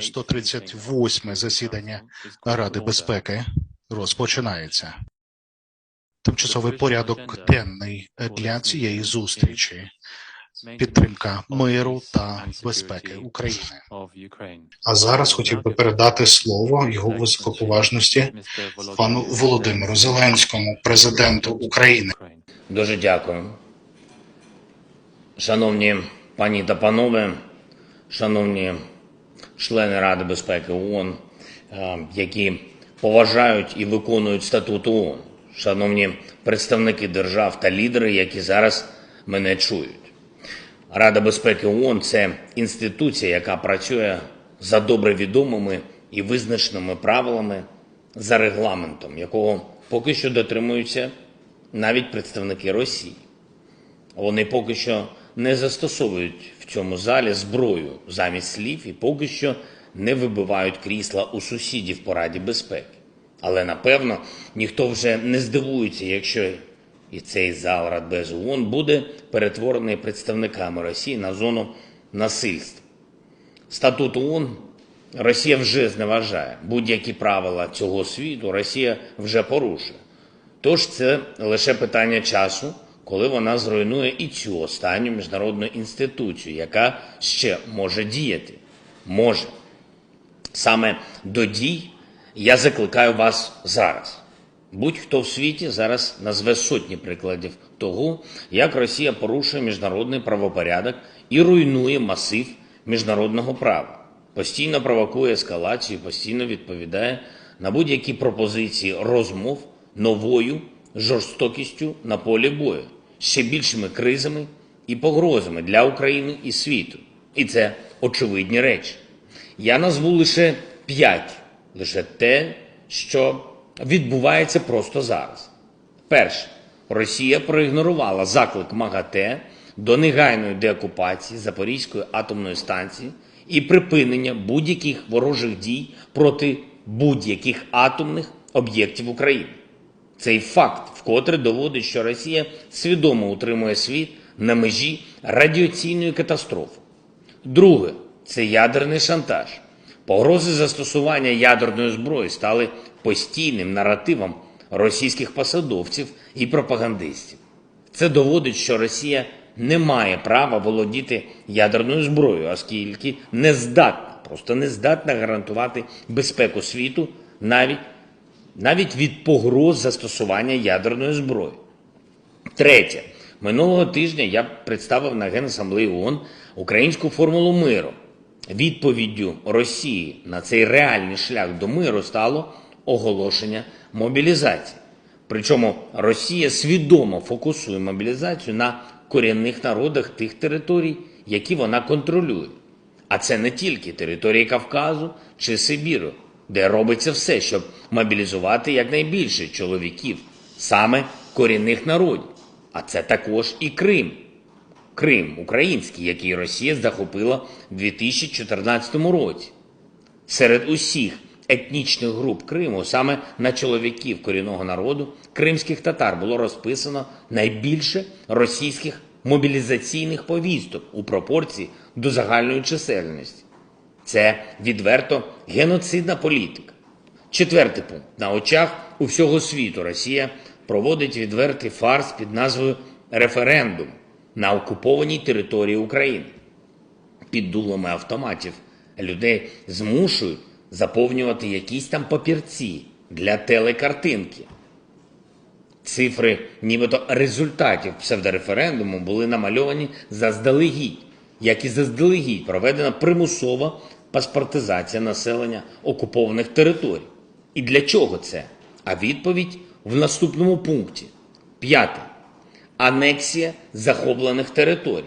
138 засідання Ради безпеки розпочинається. Тимчасовий порядок денний для цієї зустрічі підтримка миру та безпеки України. А зараз хотів би передати слово його високоповажності пану Володимиру Зеленському, президенту України. Дуже дякую. Шановні пані та панове, шановні члени Ради безпеки ООН, е, які поважають і виконують статут ООН, шановні представники держав та лідери, які зараз мене чують. Рада безпеки ООН – це інституція, яка працює за добре відомими і визначеними правилами за регламентом, якого поки що дотримуються навіть представники Росії. Вони поки що не застосовують в цьому залі зброю замість слів і поки що не вибивають крісла у сусідів по Раді безпеки. Але напевно ніхто вже не здивується, якщо і цей зал Радбезу ООН буде перетворений представниками Росії на зону насильства. Статут ООН Росія вже зневажає. Будь-які правила цього світу Росія вже порушує. Тож це лише питання часу, коли вона зруйнує і цю останню міжнародну інституцію, яка ще може діяти. Може. Саме до дій я закликаю вас зараз. Будь-хто в світі зараз назве сотні прикладів того, як Росія порушує міжнародний правопорядок і руйнує масив міжнародного права, постійно провокує ескалацію, постійно відповідає на будь-які пропозиції розмов новою жорстокістю на полі бою, ще більшими кризами і погрозами для України і світу. І це очевидні речі. Я назву лише п'ять, лише те, що відбувається просто зараз. Перше, Росія проігнорувала заклик МАГАТЕ до негайної деокупації Запорізької атомної станції і припинення будь-яких ворожих дій проти будь-яких атомних об'єктів України. Цей факт вкотре доводить, що Росія свідомо утримує світ на межі радіаційної катастрофи. Друге це ядерний шантаж. Погрози застосування ядерної зброї стали постійним наративом російських посадовців і пропагандистів. Це доводить, що Росія не має права володіти ядерною зброєю, оскільки не здатна, просто не здатна гарантувати безпеку світу навіть, навіть від погроз застосування ядерної зброї. Третє. Минулого тижня я представив на Генасамблеї ООН українську формулу миру. Відповіддю Росії на цей реальний шлях до миру стало оголошення мобілізації. Причому Росія свідомо фокусує мобілізацію на корінних народах тих територій, які вона контролює. А це не тільки території Кавказу чи Сибіру, де робиться все, щоб мобілізувати якнайбільше чоловіків, саме корінних народів. А це також і Крим. Крим український, який Росія захопила в 2014 році. Серед усіх етнічних груп Криму саме на чоловіків корінного народу кримських татар було розписано найбільше російських мобілізаційних повісток у пропорції до загальної чисельності. Це відверто геноцидна політика. Четвертий пункт. На очах у всього світу Росія проводить відвертий фарс під назвою референдум на окупованій території України. Під дулами автоматів людей змушують заповнювати якісь там папірці для телекартинки. Цифри, нібито результатів псевдореферендуму, були намальовані заздалегідь, як і заздалегідь проведена примусова паспортизація населення окупованих територій. І для чого це? А відповідь в наступному пункті. П'яте. Анексія захоплених територій.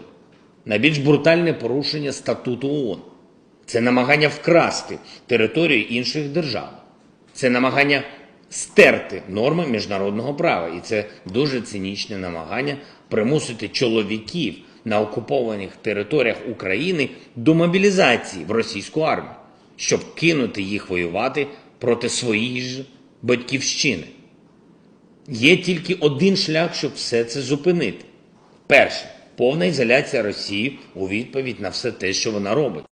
Найбільш брутальне порушення статуту ООН. Це намагання вкрасти територію інших держав. Це намагання стерти норми міжнародного права. І це дуже цинічне намагання примусити чоловіків на окупованих територіях України до мобілізації в російську армію, щоб кинути їх воювати проти своєї ж батьківщини. Є тільки один шлях, щоб все це зупинити. Перше повна ізоляція Росії у відповідь на все те, що вона робить.